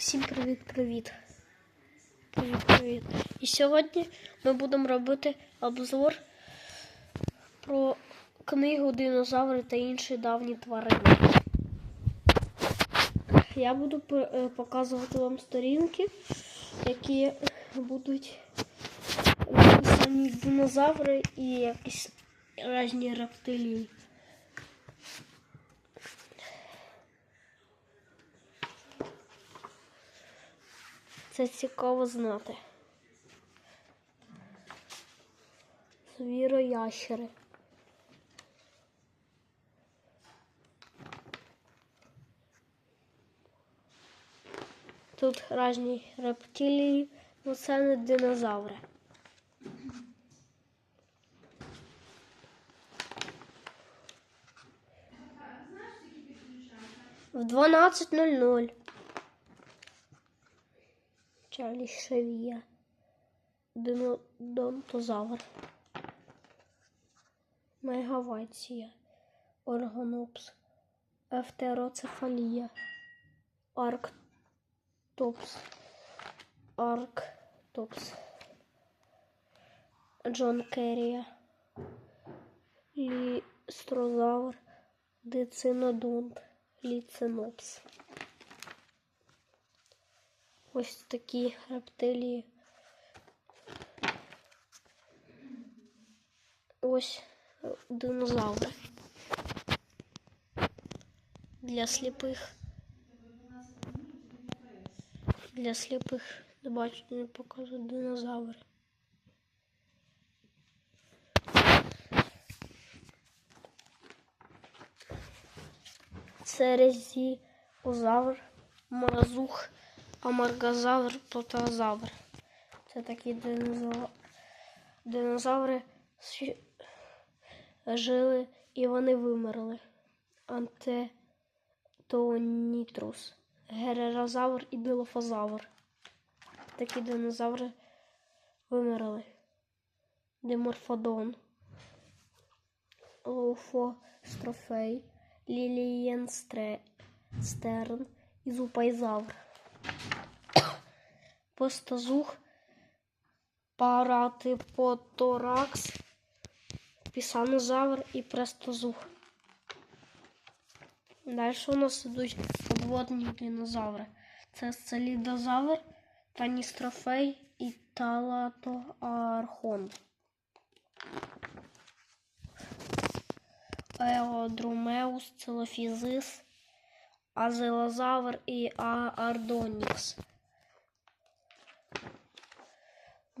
Всім привіт-привіт. Привіт-привіт. І сьогодні ми будемо робити обзор про книгу Динозаври та інші давні тварини. Я буду е, показувати вам сторінки, які будуть написані динозаври і якісь різні рептилії. Це цікаво знати. Звіроящери. Тут різні рептилії, але це не динозаври. В 12.00. Чарлі Шевія. Динодонтозавр. Мегавація. Органопс. Ефтероцефалія. Арктопс. Арктопс. Джон Керрія. Лістрозавр. Дицинодонт. Ліцинопс. Ось такі рептилії. Ось динозаври. Для сліпих. Для сліпих бачу, не покажу динозаври. Це резіозавр, морозух, амаргозавр, плотозавр. Це такі динозаври, динозаври жили і вони вимерли. Антетонітрус, герерозавр і дилофозавр. Такі динозаври вимерли. Деморфодон, лоуфострофей, лілієнстерн і зупайзавр. Постазух, паратипоторакс, пісанозавр і престозух. Далі у нас ідуть подводні динозаври. Це целідозавр, таністрофей і талатоархон. Еодрумеус, целофізис, азелозавр і аардонікс.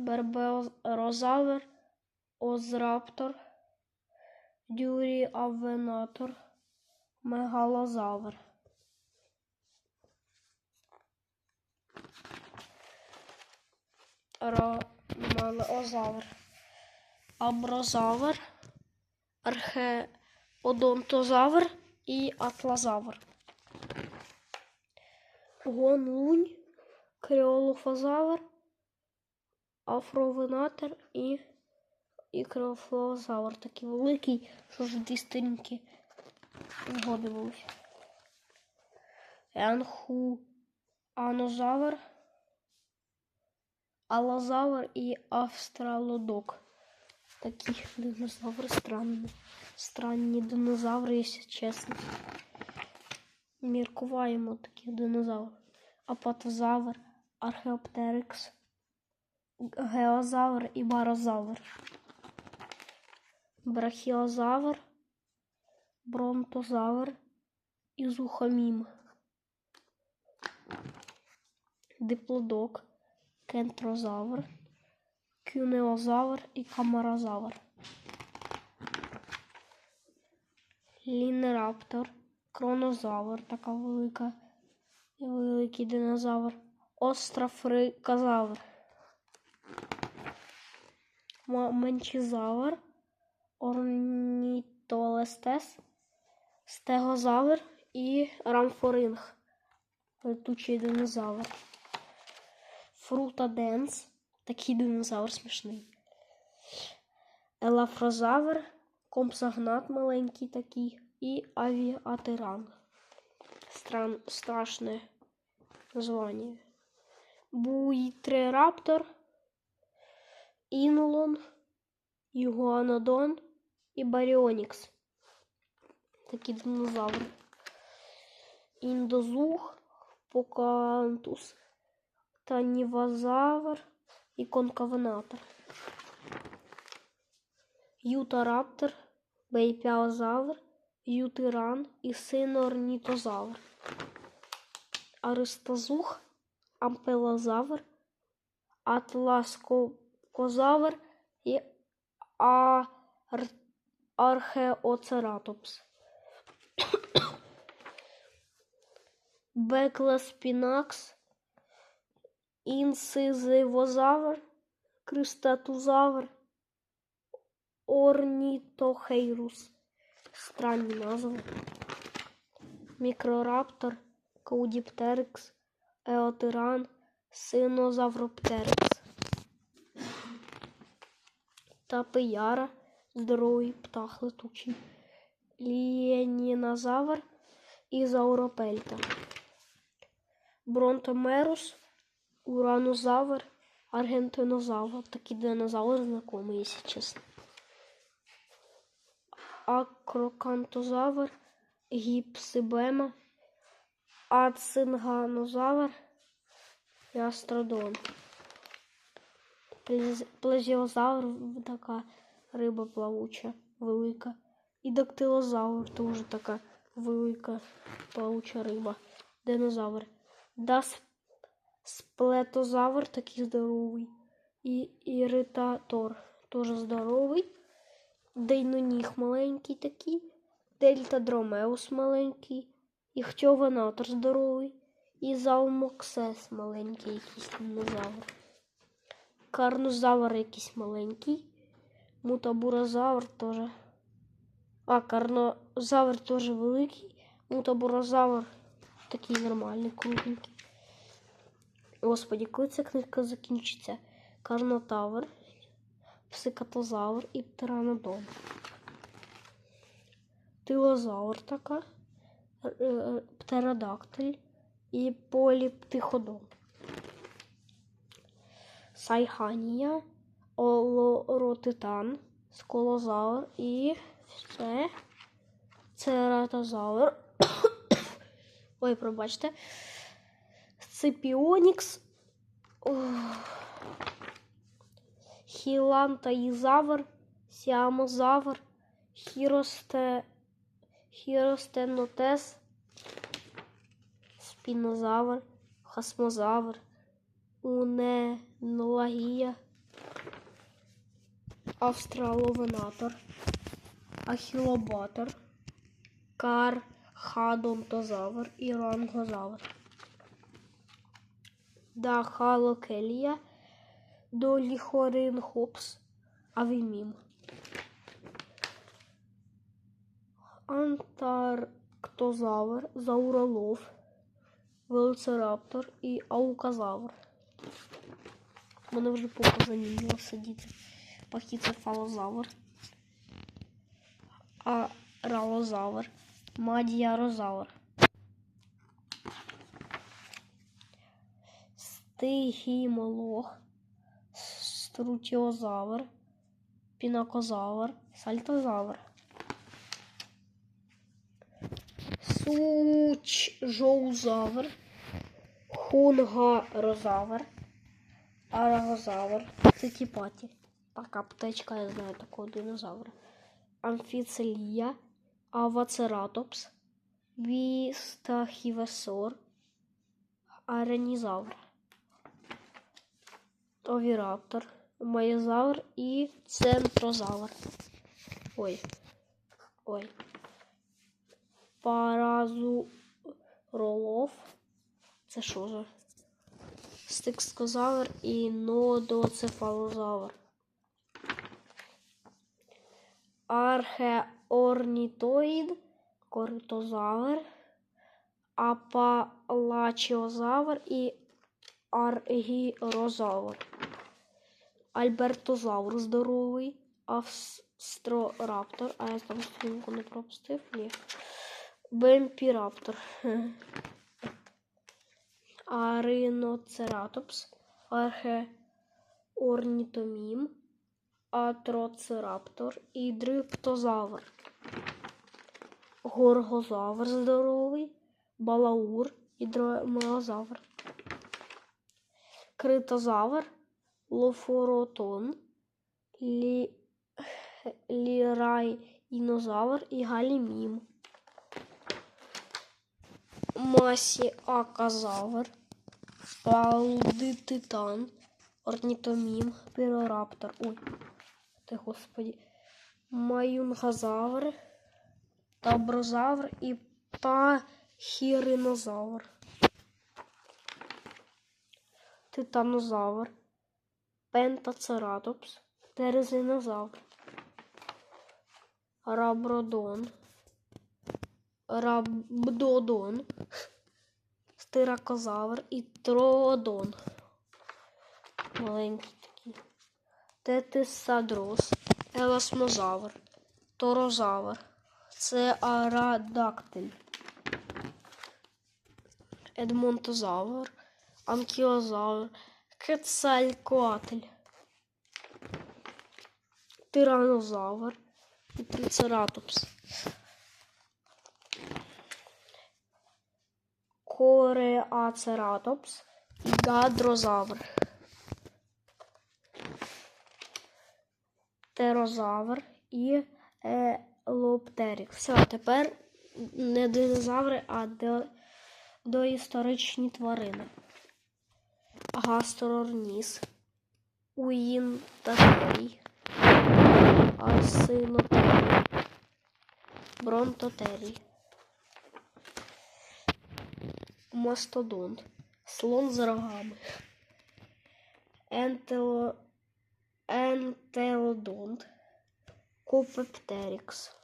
Берберозавр, озраптор, дюріавенатор, мегалозавр. Ромалеозавр, аброзавр, археодонтозавр і атлазавр. Гонлунь, креолофозавр, афровенатор і, і креофлозавр. Такий великий, що ж дві сторінки згоди були. Енху анозавр, алозавр і австралодок. Такі динозаври странні. Странні динозаври, якщо чесно. Міркуваємо таких динозаврів. Апатозавр, археоптерикс, геозавр і барозавр. Брахіозавр, бронтозавр і зухомім. Диплодок, кентрозавр, кюнеозавр і камарозавр. Лінераптор, кронозавр, така велика, великий динозавр, острофрикозавр, Манчізавр, орнітолестес, стегозавр і рамфоринг, летучий динозавр. Фрутаденс, такий динозавр смішний. Елафрозавр, компсогнат маленький такий і авіатеран. Стран, страшне названня. Буйтрираптор, Інлон, Югуанодон і Баріонікс. Такі динозаври. Індозух, Покантус, Танівазавр і конкавенатор. Ютараптор, Бейпіозавр, Ютиран і синорнітозавр. Аристозух, Ампелозавр, Атласкозавр і Ар... Археоцератопс. Беклеспінакс, Інсизивозавр, Кристатузавр, Орнітохейрус. Странні назви. Мікрораптор, Каудіптерикс, Еотиран, Синозавроптерикс. Тапияра, здоровий птах летучий. Лієнінозавр і Зауропельта. Бронтомерус, Уранозавр, Аргентинозавр. Такі динозаври знакомі, якщо чесно. Акрокантозавр, Гіпсибема, Ацинганозавр і Астродон. Плез- Плезіозавр така риба плавуча, велика. І дактилозавр теж така велика плавуча риба. Динозавр. Дас сплетозавр такий здоровий. І іритатор теж здоровий. Дейноніг маленький такий. Дельтадромеус маленький. Іхтьованатор здоровий. І залмоксес маленький якийсь динозавр. Карнозавр якийсь маленький. Мутабурозавр теж. А, карнозавр теж великий. Мутабурозавр такий нормальний, кругленький. Господи, коли ця книжка закінчиться? Карнотавр, псикатозавр і птеранодон. Тилозавр така, е, е, птеродактиль і поліптиходон. Сайханія, олоротитан, сколозавр і все. Цератозавр. Ой, пробачте. Сципіонікс. Хілантаїзавр, сіамозавр, хіросте, хіростенотес, спінозавр, хасмозавр, уненолагія, австраловенатор, ахілобатор, кархадонтозавр і рангозавр. Дахалокелія, доліхоринхопс, авімім. Антарктозавр, зауролов, велоцираптор і аукозавр. Мене вже попа замінила сидіти. Пахіцефалозавр, аралозавр, мадіарозавр. Стигімолог, струтіозавр, пінакозавр, сальтозавр. Сучжоузавр, хунгарозавр, арагозавр, цитіпаті. Така птичка, я знаю такого динозавра. Амфіцелія, авацератопс, вістахівесор, аренізавр. Овіраптор, Маєзавр і центрозавр. Ой. Ой. Паразуролов. Це що за? Стикскозавр і нодоцефалозавр. Археорнітоїд, коритозавр, апалачіозавр і аргірозавр. Альбертозавр здоровий, австрораптор. А я там стрімку не пропустив? Ні. Бемпіраптор. Ариноцератопс, археорнітомім, атроцераптор і дриптозавр. Горгозавр здоровий, балаур і дромеозавр. Критозавр, лофоротон, лі... лірайнозавр і галімім. Масіаказавр, паудититан, орнітомім, пірораптор. Ой, ти господі. Маюнгазавр, таброзавр і пахіринозавр. Титанозавр, пентацератопс, терезинозавр, рабродон, рабдодон, стиракозавр і троодон. Маленький такий. Тетисадрос, еласмозавр, торозавр. Це арадактиль. Едмонтозавр, анкіозавр, кецалькоатль, тиранозавр і трицератопс. Кореацератопс і гадрозавр. Птерозавр і елоптерік. Все, тепер не динозаври, а до, доісторичні тварини. Гастрорніс, уїнтатерій, арсинотерій, бронтотерій, мастодонт, слон з рогами, ентело, ентелодонт, Копептерікс.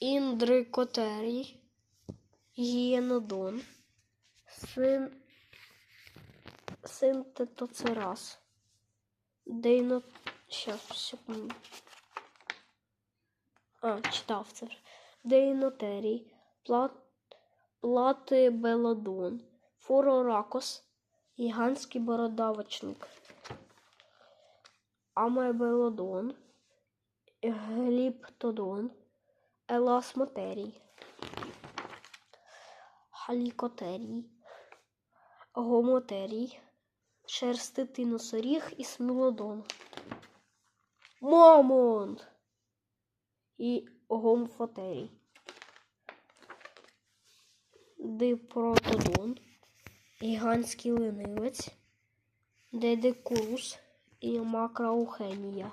Індрикотерій, гієнодон, син, синтетоцерас, дейно... Щас, секунду. А, читав це. Дейнотерій, плат... платибелодон, фуроракос, гігантський бородавочник. Амебелодон, гліптодон, еласмотерій, халікотерій, гомотерій, шерститий носоріг і смілодон, момонт і гомфотерій, дипротодон, гігантський ленивець, дедекурус і макроухенія,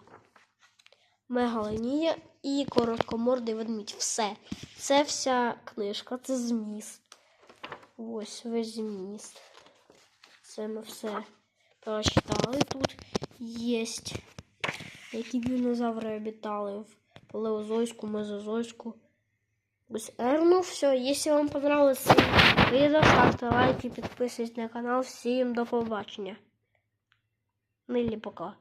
мегалонія і короткомордий ведмідь. Все. Це вся книжка, це зміст. Ось весь зміст. Це ми все прочитали. Тут є, які динозаври обітали в палеозойську, мезозойську. Е, ну все, если вам понравилось видео, ставте лайки, підписуйтесь на канал. Всім до побачення. Ну или пока.